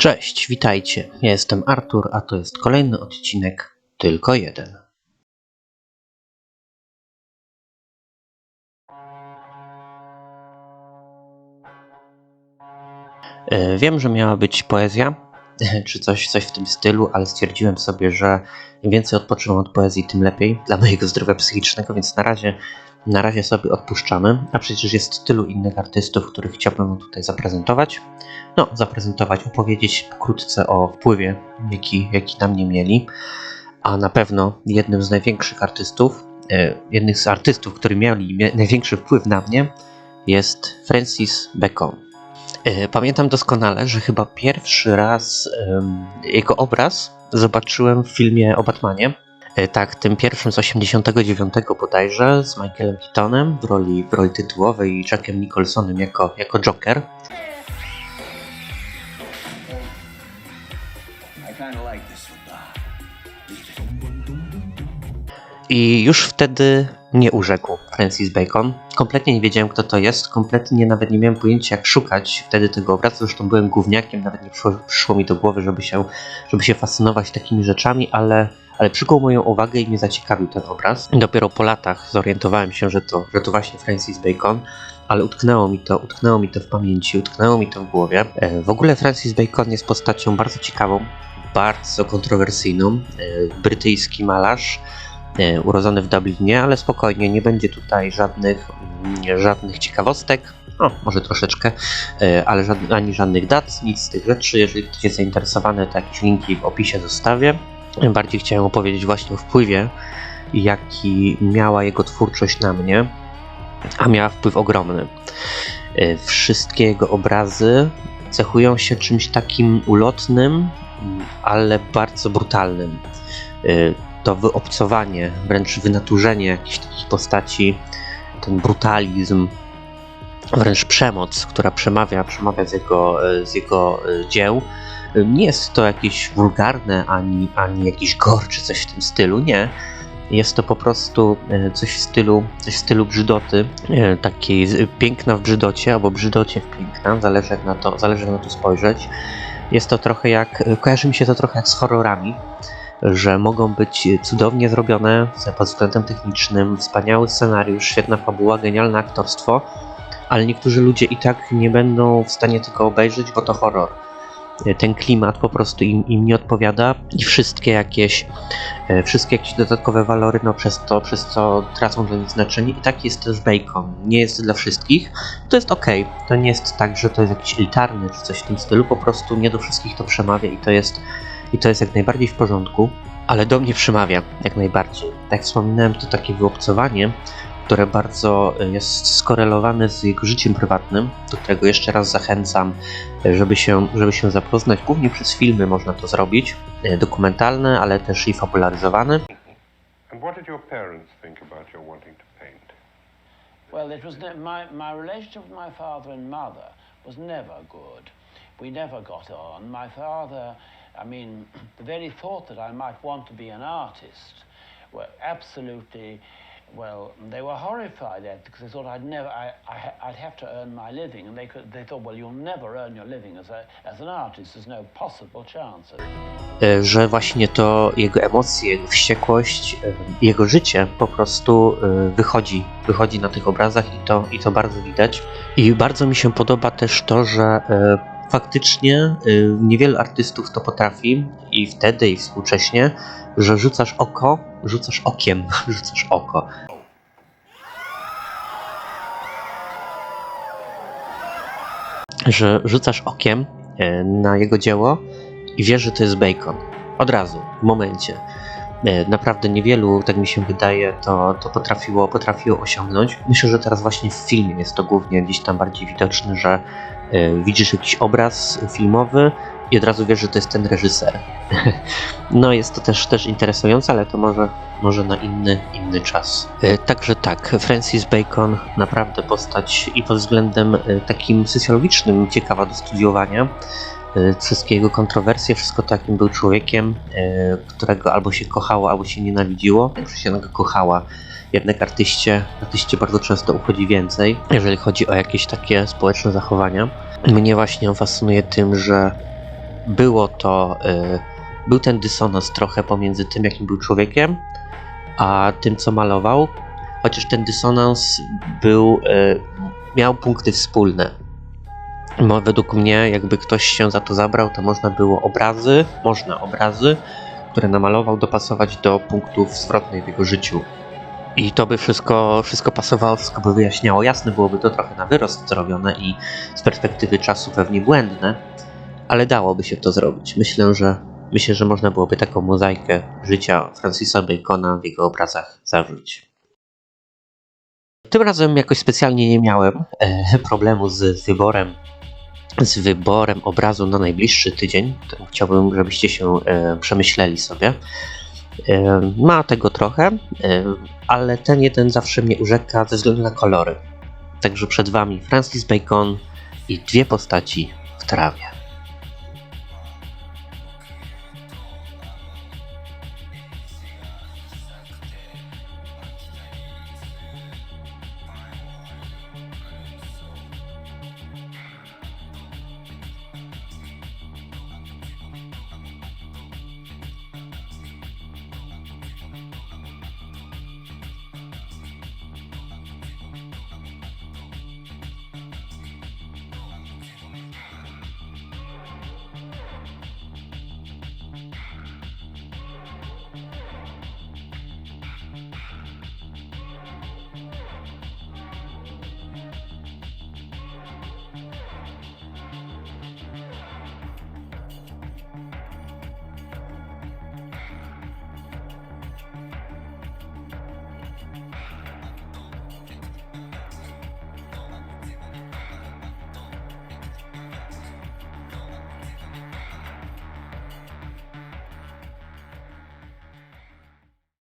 Cześć, witajcie. Ja jestem Artur, a to jest kolejny odcinek Tylko jeden. E, Wiem, że miała być poezja, czy coś, coś w tym stylu, ale stwierdziłem sobie, że im więcej odpoczywam od poezji, tym lepiej dla mojego zdrowia psychicznego, więc na razie, na razie sobie odpuszczamy. A przecież jest tylu innych artystów, których chciałbym tutaj zaprezentować. No, zaprezentować, opowiedzieć pokrótce o wpływie, jaki, jaki na mnie mieli. A na pewno jednym z największych artystów, e, jednym z artystów, którzy mieli mie- największy wpływ na mnie, jest Francis Bacon. E, Pamiętam doskonale, że chyba pierwszy raz jego obraz zobaczyłem w filmie o Batmanie. E, Tak, tym pierwszym z 89 bodajże, z Michaelem Keatonem w roli, w roli tytułowej i Jackiem Nicholsonem jako, jako Joker. I już wtedy nie urzekł Francis Bacon. Kompletnie nie wiedziałem, kto to jest, kompletnie nawet nie miałem pojęcia, jak szukać wtedy tego obrazu. Zresztą byłem gówniakiem, nawet nie przyszło, przyszło mi do głowy, żeby się, żeby się fascynować takimi rzeczami, ale, ale przykuł moją uwagę i mnie zaciekawił ten obraz. Dopiero po latach zorientowałem się, że to, że to właśnie Francis Bacon. Ale utknęło mi to, utknęło mi to w pamięci, utknęło mi to w głowie. E, W ogóle Francis Bacon jest postacią bardzo ciekawą, bardzo kontrowersyjną. E, Brytyjski malarz, e, urodzony w Dublinie, ale spokojnie, nie będzie tutaj żadnych, mm, żadnych ciekawostek. O, może troszeczkę, ale żadnych, ani żadnych dat, nic z tych rzeczy. Jeżeli ktoś jest zainteresowany, to jakieś linki w opisie zostawię. Bardziej chciałem opowiedzieć właśnie o wpływie, jaki miała jego twórczość na mnie, a miała wpływ ogromny. E, Wszystkie jego obrazy cechują się czymś takim ulotnym, ale bardzo brutalnym. E, to wyobcowanie, wręcz wynaturzenie jakichś takich postaci, ten brutalizm, wręcz przemoc, która przemawia, przemawia z jego, e, z jego dzieł. Nie jest to jakieś wulgarne, ani, ani jakiś gore, czy coś w tym stylu, nie. Jest to po prostu e, coś w stylu, coś w stylu brzydoty, e, takiej piękna w brzydocie, albo brzydocie w piękna, zależy jak na to, zależy jak na to spojrzeć. Jest to trochę jak, e, kojarzy mi się to trochę jak z horrorami, że mogą być cudownie zrobione pod względem technicznym, wspaniały scenariusz, świetna fabuła, genialne aktorstwo, ale niektórzy ludzie i tak nie będą w stanie tego obejrzeć, bo to horror. Ten klimat po prostu im, im nie odpowiada i wszystkie jakieś, e, wszystkie jakieś dodatkowe walory, no przez to, przez co tracą dla nich znaczenie. I tak jest też Bacon. Nie jest dla wszystkich. To jest ok. To nie jest tak, że to jest jakiś elitarny czy coś w tym stylu. Po prostu nie do wszystkich to przemawia i to jest i to jest jak najbardziej w porządku, ale do mnie przemawia jak najbardziej. Tak jak wspominałem, to takie wyobcowanie, które bardzo e, jest skorelowane z jego życiem prywatnym, do którego jeszcze raz zachęcam, e, żeby się, żeby się zapoznać. Głównie przez filmy można to zrobić, e, dokumentalne, ale też i fabularyzowane. And what did your parents think about your wanting to paint? Well, it was my, my relationship with my father and mother was never good. We never got on. My father, I mean, the very thought that I might want to be an artist were absolutely, well, they were horrified at because they thought I'd never, I, I, have to earn my living, and they could, they thought, well, you'll never earn your living as a, as an artist. There's no possible chance. of it." e, że właśnie to jego emocje, jego wściekłość, e, jego życie po prostu e, wychodzi, wychodzi na tych obrazach i to, i to bardzo widać. I bardzo mi się podoba też to, że faktycznie e, niewielu artystów to potrafi i wtedy i współcześnie, że rzucasz oko, rzucasz okiem, rzucasz oko. Że rzucasz okiem e, na jego dzieło i wiesz, że to jest Bacon. Od razu, w momencie. E, Naprawdę niewielu, tak mi się wydaje, to, to potrafiło, potrafiło osiągnąć. Myślę, że teraz właśnie w filmie jest to głównie gdzieś tam bardziej widoczne, że widzisz jakiś obraz filmowy i od razu wiesz, że to jest ten reżyser. no jest to też, też interesujące, ale to może, może na inny, inny czas. E, Także tak, Francis Bacon naprawdę postać i pod względem e, takim socjologicznym ciekawa do studiowania e, wszystkie jego kontrowersje, wszystko to, jakim był człowiekiem, e, którego albo się kochało, albo się nienawidziło. Większość się kochała. Jednak artyście, artyście bardzo często uchodzi więcej, jeżeli chodzi o jakieś takie społeczne zachowania. Mnie właśnie fascynuje tym, że było to, y, był ten dysonans trochę pomiędzy tym, jakim był człowiekiem, a tym, co malował, chociaż ten dysonans był, y, miał punkty wspólne. Według mnie, jakby ktoś się za to zabrał, to można było obrazy, można obrazy, które namalował, dopasować do punktów zwrotnych w jego życiu. I to by wszystko, wszystko pasowało, wszystko by wyjaśniało. Jasne byłoby to trochę na wyrost zrobione i z perspektywy czasu pewnie błędne, ale dałoby się to zrobić. Myślę, że myślę, że można byłoby taką mozaikę życia Francisa Bacona w jego obrazach zawrzeć. Tym razem jakoś specjalnie nie miałem e, problemu z wyborem z wyborem obrazu na najbliższy tydzień. Chciałbym, żebyście się e, przemyśleli sobie. Ma tego trochę, ale ten jeden zawsze mnie urzeka ze względu na kolory. Także przed Wami Francis Bacon i dwie postaci w trawie.